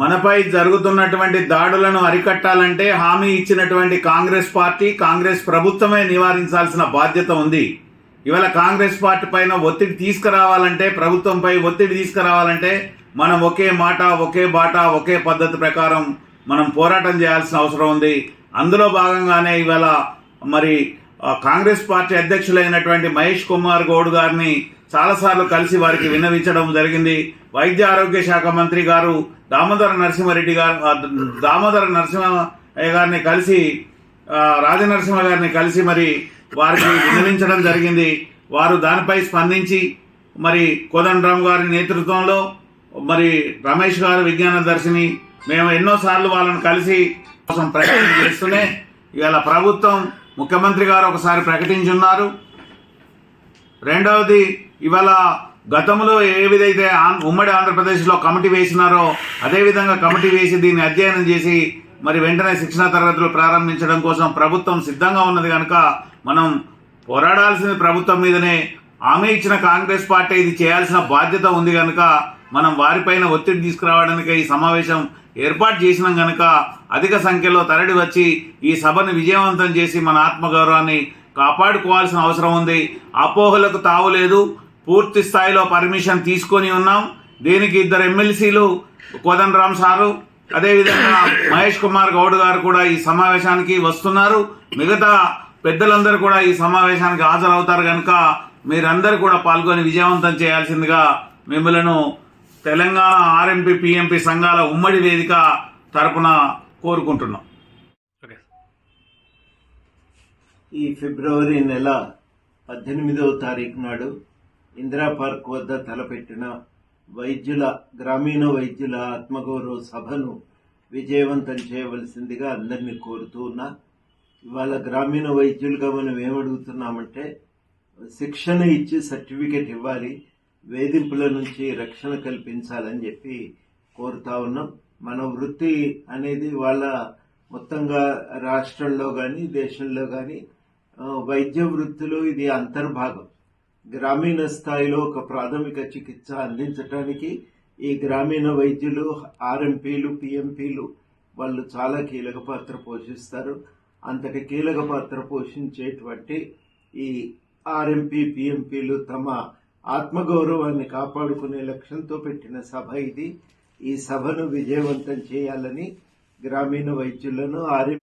మనపై జరుగుతున్నటువంటి దాడులను అరికట్టాలంటే హామీ ఇచ్చినటువంటి కాంగ్రెస్ పార్టీ కాంగ్రెస్ ప్రభుత్వమే నివారించాల్సిన బాధ్యత ఉంది. ఇవాళ కాంగ్రెస్ పార్టీ పైన ఒత్తిడి తీసుకురావాలంటే ప్రభుత్వంపై ఒత్తిడి తీసుకురావాలంటే మనం ఒకే మాట ఒకే బాట ఒకే పద్ధతి ప్రకారం మనం పోరాటం చేయాల్సిన అవసరం ఉంది. అందులో భాగంగానే ఇవాళ మరి కాంగ్రెస్ పార్టీ అధ్యక్షులైనటువంటి మహేష్ కుమార్ గౌడ్ గారిని చాలాసార్లు కలిసి వారికి విన్నవించడం జరిగింది. వైద్య ఆరోగ్య శాఖ మంత్రి గారు దామోదర నరసింహారెడ్డి గారు దామోదర నరసింహయ్య గారిని కలిసి రాజనరసింహ గారిని కలిసి మరి వారికి విన్నవించడం జరిగింది. వారు దానిపై స్పందించి మరి కోదండరామ్ గారి నేతృత్వంలో మరి రమేష్ గారు విజ్ఞాన దర్శిని మేము ఎన్నోసార్లు వాళ్ళని కలిసి కోసం ప్రకటన చేస్తూనే ఇవాళ ప్రభుత్వం ముఖ్యమంత్రి గారు ఒకసారి ప్రకటించున్నారు. రెండవది ఇవాళ గతంలో ఏ విధైతే ఆం- ఉమ్మడి ఆంధ్రప్రదేశ్లో కమిటీ వేసినారో అదేవిధంగా కమిటీ వేసి దీన్ని అధ్యయనం చేసి మరి వెంటనే శిక్షణా తరగతులు ప్రారంభించడం కోసం ప్రభుత్వం సిద్ధంగా ఉన్నది కనుక మనం పోరాడాల్సింది ప్రభుత్వం మీదనే హామీ ఇచ్చిన కాంగ్రెస్ పార్టీ ఇది చేయాల్సిన బాధ్యత ఉంది కనుక మనం వారిపైన ఒత్తిడి తీసుకురావడానికి ఈ సమావేశం ఏర్పాటు చేసినాం కనుక అధిక సంఖ్యలో తరలి వచ్చి ఈ సభను విజయవంతం చేసి మన ఆత్మగౌరవాన్ని కాపాడుకోవాల్సిన అవసరం ఉంది. అపోహలకు తావులేదు పూర్తి స్థాయిలో పర్మిషన్ తీసుకొని ఉన్నాం. దీనికి ఇద్దరు ఎమ్మెల్సీలు కోదండరామ్ సారు అదేవిధంగా మహేష్ కుమార్ గౌడ్ గారు కూడా ఈ సమావేశానికి వస్తున్నారు. మిగతా పెద్దలందరూ కూడా ఈ సమావేశానికి హాజరవుతారు కనుక మీరందరూ కూడా పాల్గొని విజయవంతం చేయాల్సిందిగా మిమ్మలను తెలంగాణ ఆర్ఎంపీ పిఎంపీ సంఘాల ఉమ్మడి వేదిక తరపున కోరుకుంటున్నాం. ఈ ఫిబ్రవరి నెల పద్దెనిమిదవ తారీఖు నాడు ఇందిరా పార్క్ వద్ద తలపెట్టిన వైద్యుల గ్రామీణ వైద్యుల ఆత్మగౌరవ సభను విజయవంతం చేయవలసిందిగా అందరినీ కోరుతూ ఉన్నా ఇవాళ గ్రామీణ వైద్యులుగా మనం ఏమడుగుతున్నామంటే శిక్షణ ఇచ్చి సర్టిఫికెట్ ఇవ్వాలి వేధింపుల నుంచి రక్షణ కల్పించాలని చెప్పి కోరుతా ఉన్నాం. మన వృత్తి అనేది వాళ్ళ మొత్తంగా రాష్ట్రంలో కానీ దేశంలో కానీ వైద్య వృత్తిలో ఇది అంతర్భాగం. గ్రామీణ స్థాయిలో ఒక ప్రాథమిక చికిత్స అందించడానికి ఈ గ్రామీణ వైద్యులు ఆర్ఎంపీలు పిఎంపీలు వాళ్ళు చాలా కీలక పాత్ర పోషిస్తారు. అంతటి కీలక పాత్ర పోషించేటువంటి ఈ ఆర్ఎంపీ పిఎంపీలు తమ ఆత్మగౌరవాన్ని కాపాడుకునే లక్ష్యంతో పెట్టిన సభ ఇది. ఈ సభను విజయవంతం చేయాలని గ్రామీణ వైద్యులను ఆర్ఎం